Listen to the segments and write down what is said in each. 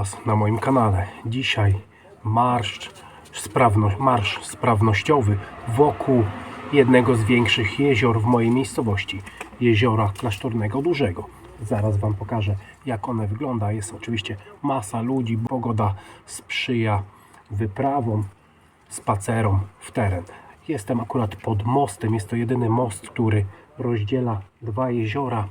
Was na moim kanale. Dzisiaj marsz, sprawno, marsz sprawnościowy wokół jednego z większych jezior w mojej miejscowości. Jeziora Klasztornego Dużego. Zaraz Wam pokażę jak one wygląda. Jest oczywiście masa ludzi, pogoda sprzyja wyprawom, spacerom w teren. Jestem akurat pod mostem. Jest to jedyny most, który rozdziela dwa jeziora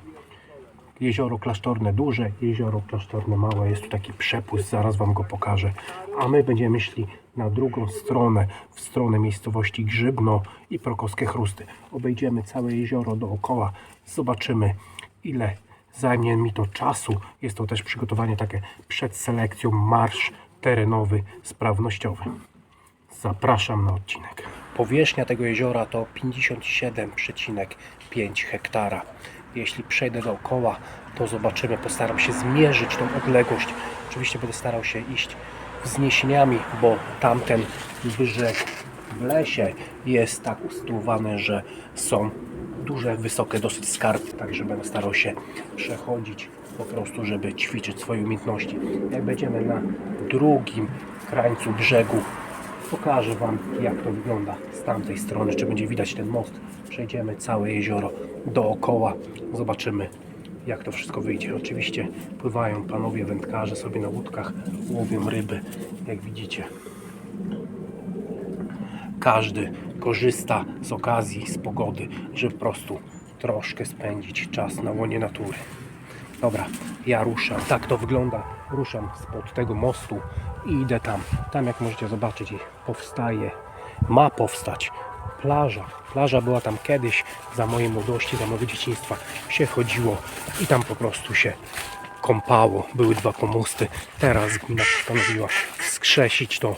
Jezioro Klasztorne Duże, Jezioro Klasztorne Małe. Jest tu taki przepływ, zaraz Wam go pokażę. A my będziemy szli na drugą stronę, w stronę miejscowości Grzybno i Prokowskie Chrusty. Obejdziemy całe jezioro dookoła, zobaczymy ile zajmie mi to czasu. Jest to też przygotowanie takie przed selekcją, marsz terenowy, sprawnościowy. Zapraszam na odcinek. Powierzchnia tego jeziora to 57,5 hektara. Jeśli przejdę dookoła, to zobaczymy, postaram się zmierzyć tą odległość. Oczywiście będę starał się iść wzniesieniami, bo tamten brzeg w lesie jest tak usytuowany, że są duże, wysokie dosyć skarpy, także będę starał się przechodzić po prostu, żeby ćwiczyć swoje umiejętności. Jak będziemy na drugim krańcu brzegu, pokażę Wam jak to wygląda z tamtej strony, czy będzie widać ten most. Przejdziemy całe jezioro dookoła, zobaczymy jak to wszystko wyjdzie. Oczywiście pływają panowie wędkarze sobie na łódkach, łowią ryby, jak widzicie. Każdy korzysta z okazji, z pogody, żeby po prostu troszkę spędzić czas na łonie natury. Dobra, ja ruszam. Tak to wygląda. Ruszam spod tego mostu i idę tam. Tam, jak możecie zobaczyć, powstaje, ma powstać plaża. Plaża była tam kiedyś, za mojej młodości, za mojego dzieciństwa się chodziło i tam po prostu się kąpało. Były dwa pomosty. Teraz gmina postanowiła wskrzesić to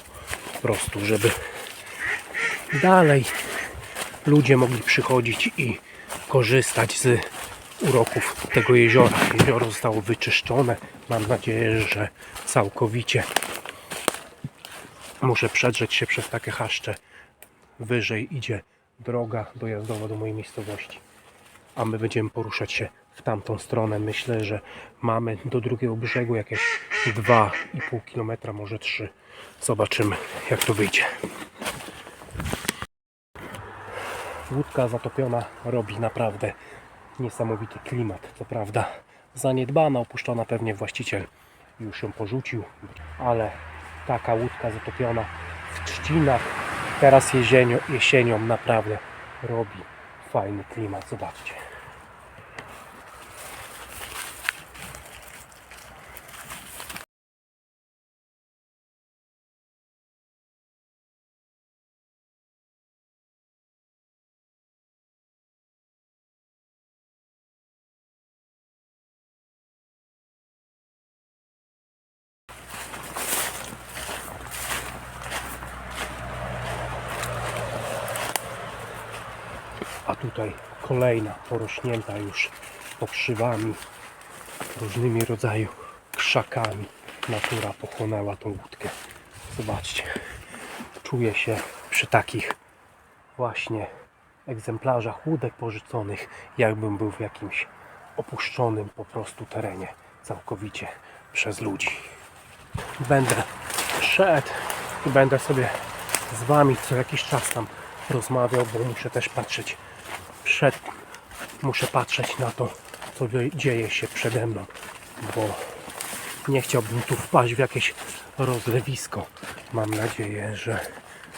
po prostu, żeby dalej ludzie mogli przychodzić i korzystać z uroków tego jeziora. Jezioro zostało wyczyszczone. Mam nadzieję, że całkowicie. Muszę przedrzeć się przez takie chaszcze. Wyżej idzie droga dojazdowa do mojej miejscowości. A my będziemy poruszać się w tamtą stronę. Myślę, że mamy do drugiego brzegu jakieś 2,5 km, może 3. Zobaczymy, jak to wyjdzie. Łódka zatopiona robi naprawdę niesamowity klimat. Co prawda zaniedbana, opuszczona pewnie właściciel już ją porzucił, ale taka łódka zatopiona w trzcinach teraz jesienią, jesienią naprawdę robi fajny klimat. Zobaczcie. A tutaj kolejna porośnięta już pokrzywami, różnymi rodzaju krzakami. Natura pochłonęła tą łódkę. Zobaczcie, czuję się przy takich właśnie egzemplarzach łódek porzuconych, jakbym był w jakimś opuszczonym po prostu terenie, całkowicie przez ludzi. Będę szedł i będę sobie z Wami co jakiś czas tam rozmawiał, bo muszę też patrzeć przed, muszę patrzeć na to, co dzie- dzieje się przede mną, bo nie chciałbym tu wpaść w jakieś rozlewisko. Mam nadzieję, że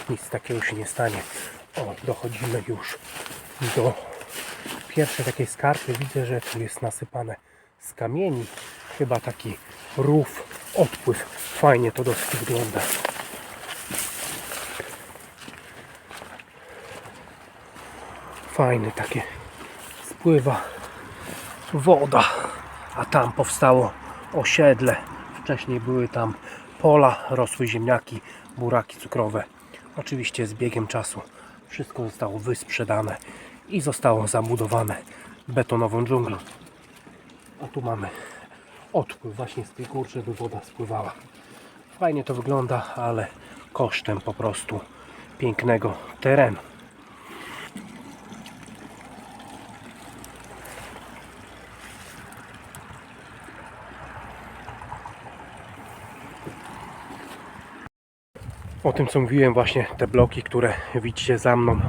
nic takiego się nie stanie. O, dochodzimy już do pierwszej takiej skarpy. Widzę, że tu jest nasypane z kamieni. Chyba taki rów, odpływ. Fajnie to dosyć wygląda. Fajny takie spływa woda, a tam powstało osiedle. Wcześniej były tam pola, rosły ziemniaki, buraki cukrowe. Oczywiście z biegiem czasu wszystko zostało wysprzedane i zostało zabudowane betonową dżunglą. A tu mamy odpływ właśnie z tej gór, żeby woda spływała. Fajnie to wygląda, ale kosztem po prostu pięknego terenu. O tym co mówiłem właśnie te bloki, które widzicie za mną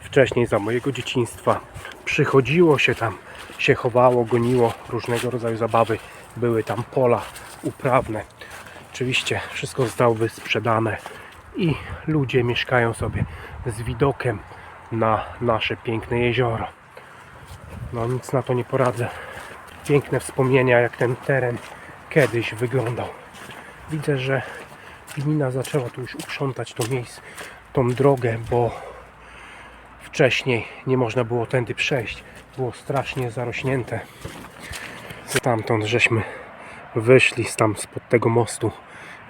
wcześniej za mojego dzieciństwa. Przychodziło się tam, się chowało, goniło, różnego rodzaju zabawy. Były tam pola uprawne. Oczywiście wszystko zostało wysprzedane i ludzie mieszkają sobie z widokiem na nasze piękne jezioro. No nic na to nie poradzę. Piękne wspomnienia, jak ten teren kiedyś wyglądał. Widzę, że gmina zaczęła tu już uprzątać to miejsce, tą drogę, bo wcześniej nie można było tędy przejść. Było strasznie zarośnięte. Stamtąd żeśmy wyszli, tam spod tego mostu.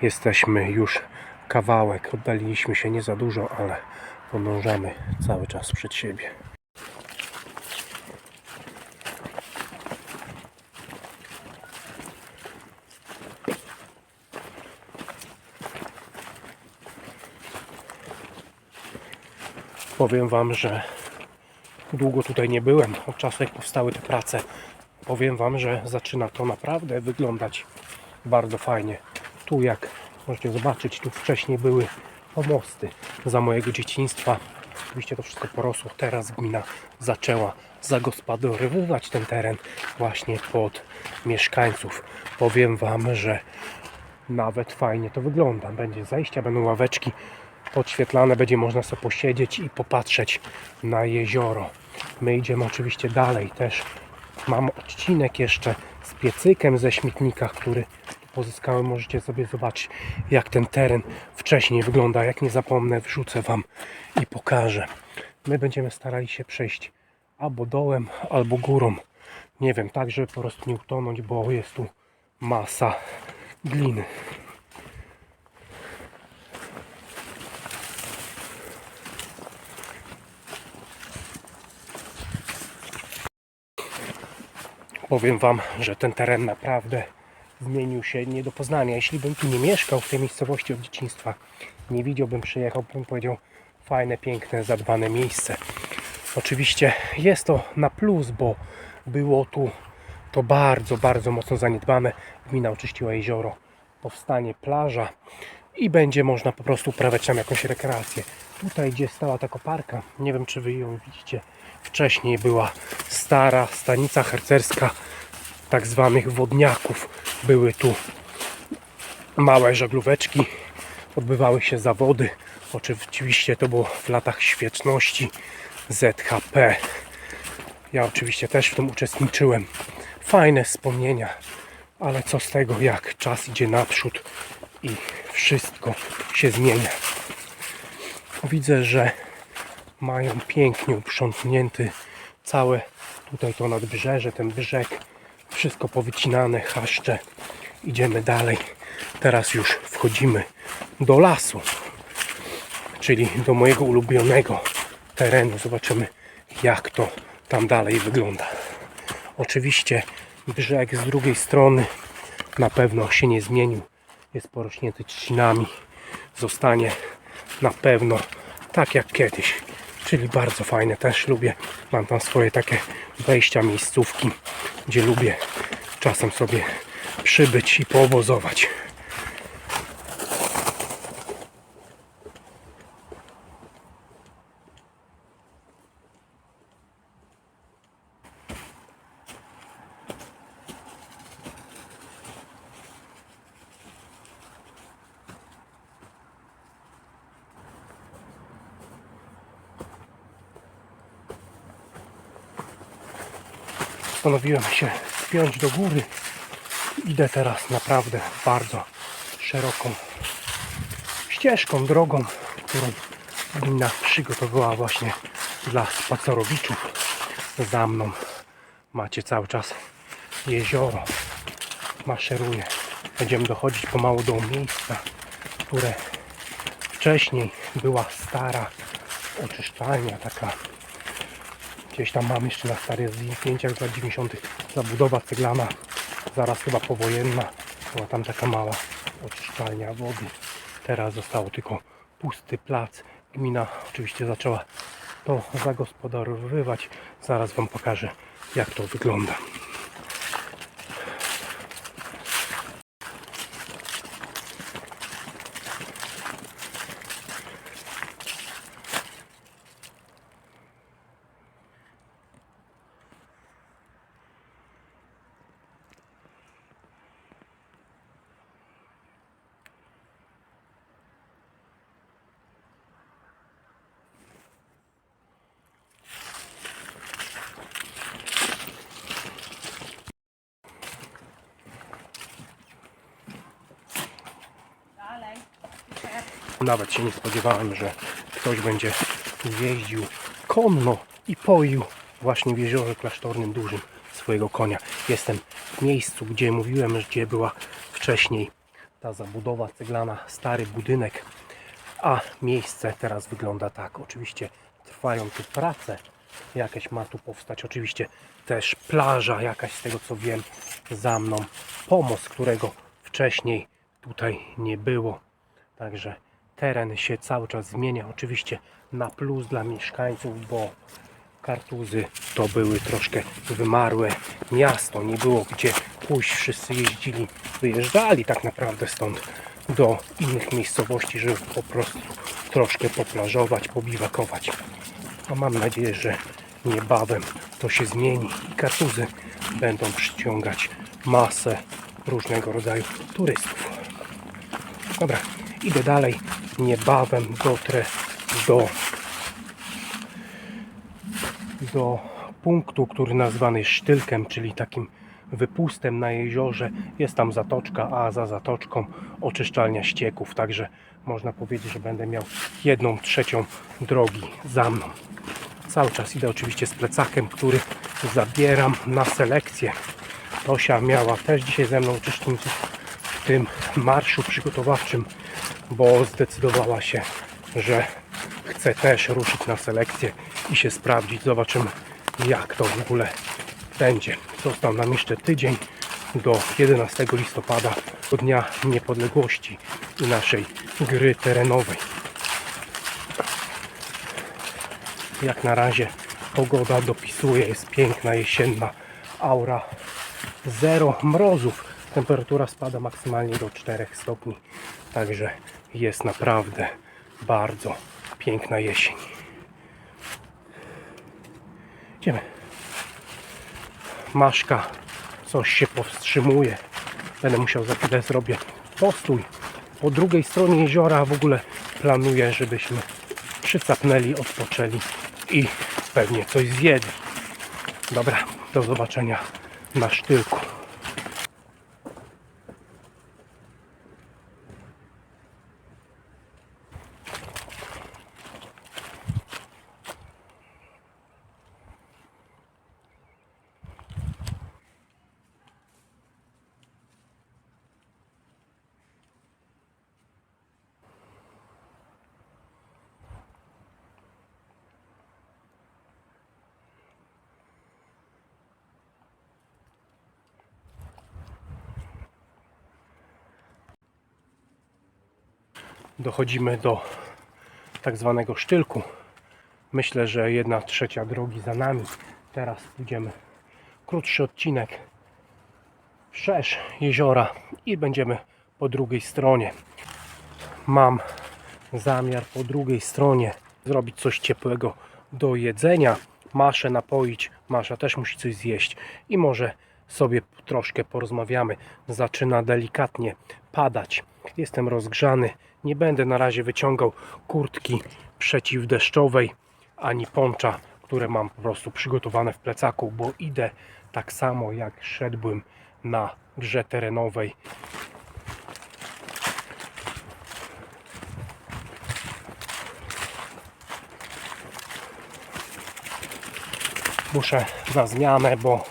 Jesteśmy już kawałek. Oddaliliśmy się nie za dużo, ale podążamy cały czas przed siebie. Powiem Wam, że długo tutaj nie byłem, od czasu jak powstały te prace. Powiem Wam, że zaczyna to naprawdę wyglądać bardzo fajnie. Tu jak możecie zobaczyć, tu wcześniej były pomosty za mojego dzieciństwa. Oczywiście to wszystko porosło. Teraz gmina zaczęła zagospodarowywać ten teren właśnie pod mieszkańców. Powiem Wam, że nawet fajnie to wygląda. Będzie zejścia, będą ławeczki podświetlane, będzie można sobie posiedzieć i popatrzeć na jezioro. My idziemy oczywiście dalej też. Mam odcinek jeszcze z piecykiem ze śmietnika, który pozyskałem. Możecie sobie zobaczyć, jak ten teren wcześniej wygląda. Jak nie zapomnę, wrzucę Wam i pokażę. My będziemy starali się przejść albo dołem, albo górą. Nie wiem, tak, żeby po prostu nie utonąć, bo jest tu masa gliny. Powiem Wam, że ten teren naprawdę zmienił się nie do poznania. Jeśli bym tu nie mieszkał w tej miejscowości od dzieciństwa, nie widziałbym, przyjechał, bym powiedział fajne, piękne, zadbane miejsce. Oczywiście jest to na plus, bo było tu to bardzo, bardzo mocno zaniedbane. Gmina oczyściła jezioro, powstanie plaża i będzie można po prostu uprawiać tam jakąś rekreację. Tutaj, gdzie stała ta koparka, nie wiem czy Wy ją widzicie, wcześniej była stara stanica harcerska tak zwanych wodniaków. Były tu małe żaglóweczki, odbywały się zawody. Oczywiście to było w latach świeczności ZHP. Ja oczywiście też w tym uczestniczyłem. Fajne wspomnienia, ale co z tego, jak czas idzie naprzód i wszystko się zmienia. Widzę, że mają pięknie uprzątnięty całe tutaj to nadbrzeże, ten brzeg. Wszystko powycinane, chaszcze. Idziemy dalej. Teraz już wchodzimy do lasu, czyli do mojego ulubionego terenu. Zobaczymy, jak to tam dalej wygląda. Oczywiście brzeg z drugiej strony na pewno się nie zmienił. Jest porośnięty trzcinami. Zostanie na pewno tak jak kiedyś. Czyli bardzo fajne, też lubię. Mam tam swoje takie wejścia, miejscówki, gdzie lubię czasem sobie przybyć i poobozować. Postanowiłem się spiąć do góry. Idę teraz naprawdę bardzo szeroką ścieżką, drogą, którą gmina przygotowała właśnie dla spacerowiczów. Za mną macie cały czas jezioro. Maszeruje. Będziemy dochodzić pomału do miejsca, które wcześniej była stara oczyszczalnia, taka Gdzieś tam mam jeszcze na starych zdjęciach z lat 90. zabudowa ceglana, zaraz chyba powojenna. Była tam taka mała oczyszczalnia wody. Teraz zostało tylko pusty plac. Gmina oczywiście zaczęła to zagospodarowywać. Zaraz Wam pokażę jak to wygląda. Nawet się nie spodziewałem, że ktoś będzie jeździł konno i poił właśnie w jeziorze klasztornym dużym swojego konia. Jestem w miejscu, gdzie mówiłem, gdzie była wcześniej ta zabudowa ceglana, stary budynek, a miejsce teraz wygląda tak. Oczywiście trwają tu prace, jakaś ma tu powstać, oczywiście też plaża jakaś z tego co wiem za mną, pomost, którego wcześniej tutaj nie było. Także teren się cały czas zmienia. Oczywiście na plus dla mieszkańców, bo Kartuzy to były troszkę wymarłe miasto. Nie było gdzie pójść. Wszyscy jeździli, wyjeżdżali tak naprawdę stąd do innych miejscowości, żeby po prostu troszkę poplażować, pobiwakować. A mam nadzieję, że niebawem to się zmieni i Kartuzy będą przyciągać masę różnego rodzaju turystów. Dobra, idę dalej. Niebawem dotrę do, do punktu, który nazwany jest Sztylkiem, czyli takim wypustem na jeziorze. Jest tam zatoczka, a za zatoczką oczyszczalnia ścieków. Także można powiedzieć, że będę miał jedną trzecią drogi za mną. Cały czas idę oczywiście z plecakiem, który zabieram na selekcję. Tosia miała też dzisiaj ze mną uczestniczyć tym marszu przygotowawczym, bo zdecydowała się, że chce też ruszyć na selekcję i się sprawdzić. Zobaczymy jak to w ogóle będzie. Został nam jeszcze tydzień do 11 listopada, do Dnia Niepodległości i naszej gry terenowej. Jak na razie pogoda dopisuje, jest piękna jesienna aura. Zero mrozów. Temperatura spada maksymalnie do 4 stopni. Także jest naprawdę bardzo piękna jesień. Idziemy. Maszka coś się powstrzymuje. Będę musiał za chwilę zrobię postój. Po drugiej stronie jeziora w ogóle planuję, żebyśmy przycapnęli, odpoczęli i pewnie coś zjedli. Dobra, do zobaczenia na sztylku. Dochodzimy do tak zwanego sztylku. Myślę, że jedna trzecia drogi za nami. Teraz pójdziemy krótszy odcinek wszerz jeziora i będziemy po drugiej stronie. Mam zamiar po drugiej stronie zrobić coś ciepłego do jedzenia. Maszę napoić. Masza też musi coś zjeść i może sobie troszkę porozmawiamy. Zaczyna delikatnie padać. Jestem rozgrzany. Nie będę na razie wyciągał kurtki przeciwdeszczowej ani poncza, które mam po prostu przygotowane w plecaku, bo idę tak samo jak szedłbym na grze terenowej. Muszę na zmianę, bo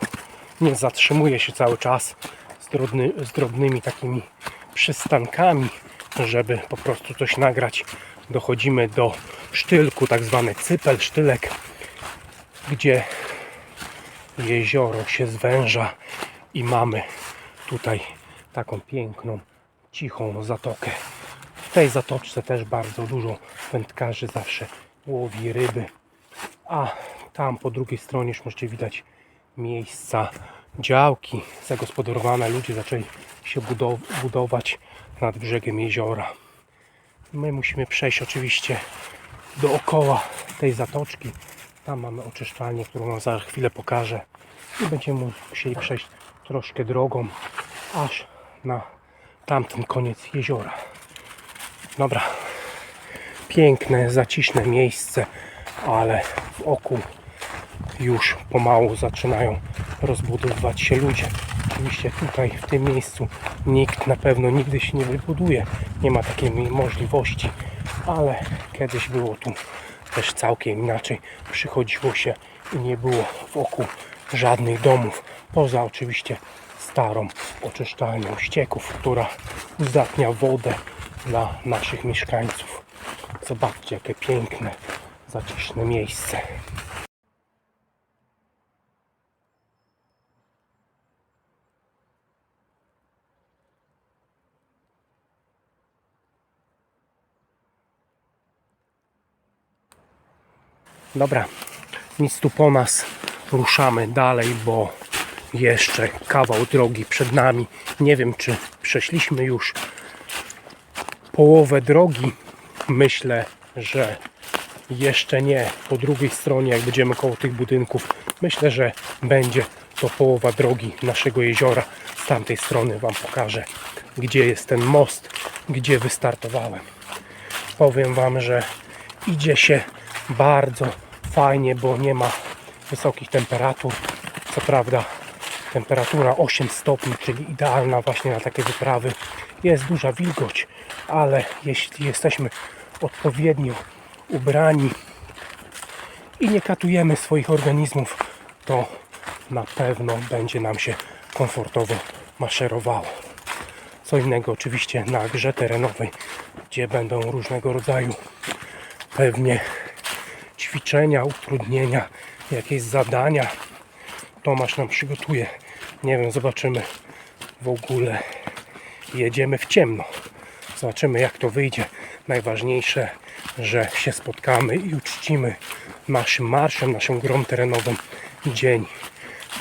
nie zatrzymuję się cały czas z, drobny, z drobnymi takimi przystankami, żeby po prostu coś nagrać. Dochodzimy do sztylku, tak zwany cypel, sztylek, gdzie jezioro się zwęża i mamy tutaj taką piękną, cichą zatokę. W tej zatoczce też bardzo dużo wędkarzy zawsze łowi ryby, a tam po drugiej stronie już możecie widać miejsca, działki zagospodarowane. Ludzie zaczęli się budow- budować nad brzegiem jeziora. My musimy przejść oczywiście dookoła tej zatoczki. Tam mamy oczyszczalnię, którą wam za chwilę pokażę. I będziemy musieli przejść troszkę drogą, aż na tamten koniec jeziora. Dobra, piękne, zaciszne miejsce, ale w oku już pomału zaczynają rozbudowywać się ludzie. Oczywiście tutaj w tym miejscu nikt na pewno nigdy się nie wybuduje. Nie ma takiej możliwości, ale kiedyś było tu też całkiem inaczej. Przychodziło się i nie było wokół żadnych domów. Poza oczywiście starą oczyszczalnią ścieków, która uzdatnia wodę dla naszych mieszkańców. Zobaczcie, jakie piękne, zaciszne miejsce. Dobra, nic tu po nas. Ruszamy dalej, bo jeszcze kawał drogi przed nami. Nie wiem, czy przeszliśmy już połowę drogi. Myślę, że jeszcze nie. Po drugiej stronie, jak będziemy koło tych budynków, myślę, że będzie to połowa drogi naszego jeziora. Z tamtej strony Wam pokażę, gdzie jest ten most, gdzie wystartowałem. Powiem Wam, że idzie się bardzo fajnie, bo nie ma wysokich temperatur. Co prawda temperatura 8 stopni, czyli idealna właśnie na takie wyprawy. Jest duża wilgoć, ale jeśli jesteśmy odpowiednio ubrani i nie katujemy swoich organizmów, to na pewno będzie nam się komfortowo maszerowało. Co innego oczywiście na grze terenowej, gdzie będą różnego rodzaju pewnie ćwiczenia, utrudnienia, jakieś zadania. Tomasz nam przygotuje. Nie wiem, zobaczymy w ogóle. Jedziemy w ciemno. Zobaczymy jak to wyjdzie. Najważniejsze, że się spotkamy i uczcimy naszym marszem, naszą grą terenową dzień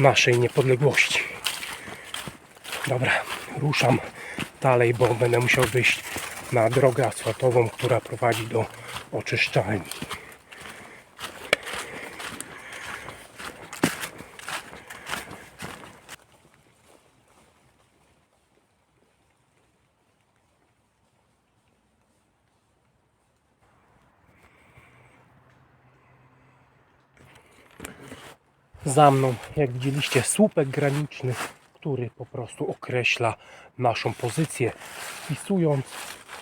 naszej niepodległości. Dobra, ruszam dalej, bo będę musiał wyjść na drogę asfaltową, która prowadzi do oczyszczalni. Za mną, jak widzieliście, słupek graniczny, który po prostu określa naszą pozycję. Wpisując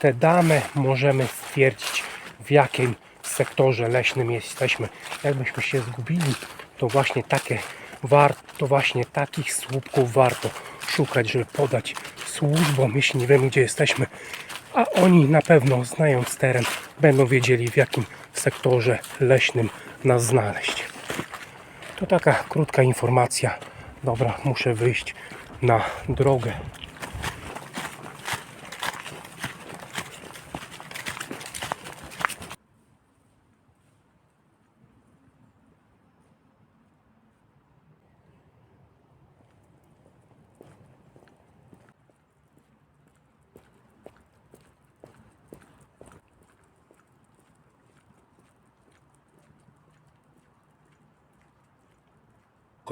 te dane możemy stwierdzić w jakim sektorze leśnym jesteśmy. Jakbyśmy się zgubili, to właśnie takie warto, właśnie takich słupków warto szukać, żeby podać służbom, jeśli nie wiemy gdzie jesteśmy. A oni na pewno znając teren będą wiedzieli w jakim sektorze leśnym nas znaleźć. To taka krótka informacja. Dobra, muszę wyjść na drogę.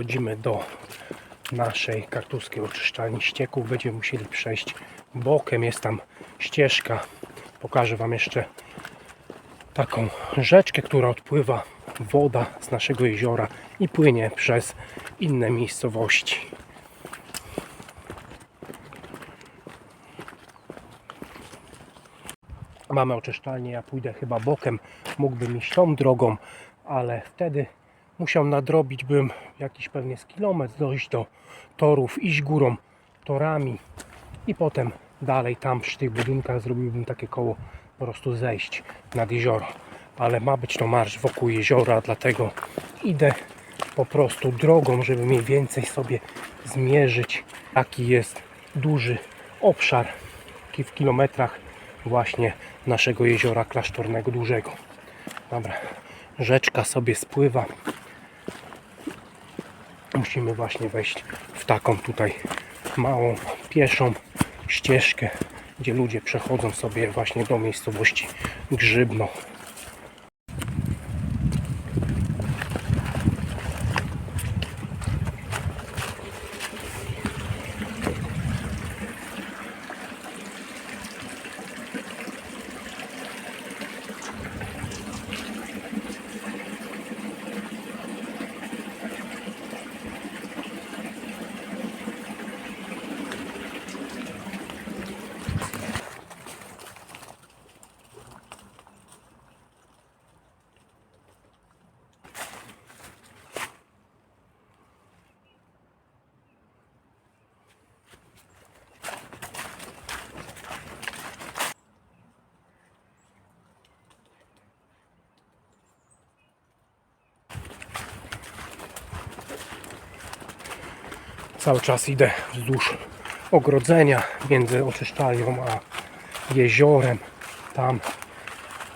Chodzimy do naszej kartuskiej oczyszczalni ścieków. Będziemy musieli przejść bokiem. Jest tam ścieżka. Pokażę Wam jeszcze taką rzeczkę, która odpływa woda z naszego jeziora i płynie przez inne miejscowości. Mamy oczyszczalnię, ja pójdę chyba bokiem, mógłbym iść tą drogą, ale wtedy musiał nadrobić bym jakiś pewnie z kilometr, dojść do torów, iść górą torami i potem dalej tam przy tych budynkach zrobiłbym takie koło po prostu zejść nad jezioro. Ale ma być to marsz wokół jeziora, dlatego idę po prostu drogą, żeby mniej więcej sobie zmierzyć, jaki jest duży obszar w kilometrach właśnie naszego jeziora klasztornego dużego. Dobra, rzeczka sobie spływa. Musimy właśnie wejść w taką tutaj małą pieszą ścieżkę, gdzie ludzie przechodzą sobie właśnie do miejscowości Grzybno. Cały czas idę wzdłuż ogrodzenia między oczyszczalnią a jeziorem. Tam,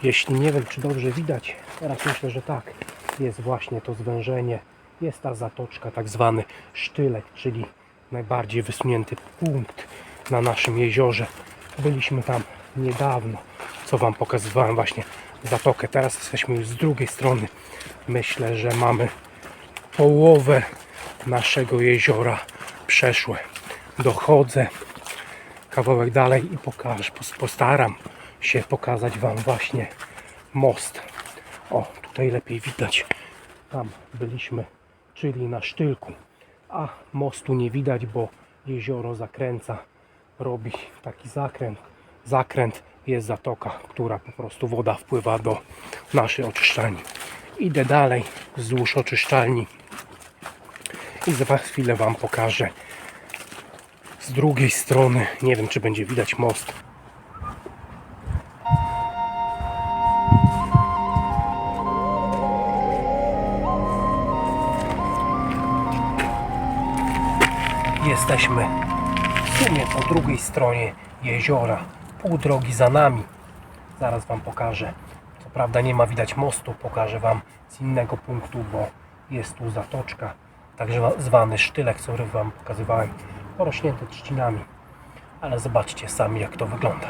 jeśli nie wiem, czy dobrze widać, teraz myślę, że tak, jest właśnie to zwężenie. Jest ta zatoczka, tak zwany sztylek, czyli najbardziej wysunięty punkt na naszym jeziorze. Byliśmy tam niedawno, co Wam pokazywałem właśnie zatokę. Teraz jesteśmy już z drugiej strony. Myślę, że mamy połowę naszego jeziora przeszłe. Dochodzę kawałek dalej i pokażę, pos- postaram się pokazać Wam właśnie most. O, tutaj lepiej widać. Tam byliśmy, czyli na sztylku. A mostu nie widać, bo jezioro zakręca, robi taki zakręt. Zakręt jest zatoka, która po prostu woda wpływa do naszej oczyszczalni. Idę dalej wzdłuż oczyszczalni i za chwilę Wam pokażę z drugiej strony. Nie wiem, czy będzie widać most. Jesteśmy w sumie po drugiej stronie jeziora. Pół drogi za nami. Zaraz Wam pokażę. Co prawda nie ma widać mostu, pokażę Wam z innego punktu, bo jest tu zatoczka, także zwany sztylek, który Wam pokazywałem, porośnięty trzcinami. Ale zobaczcie sami jak to wygląda.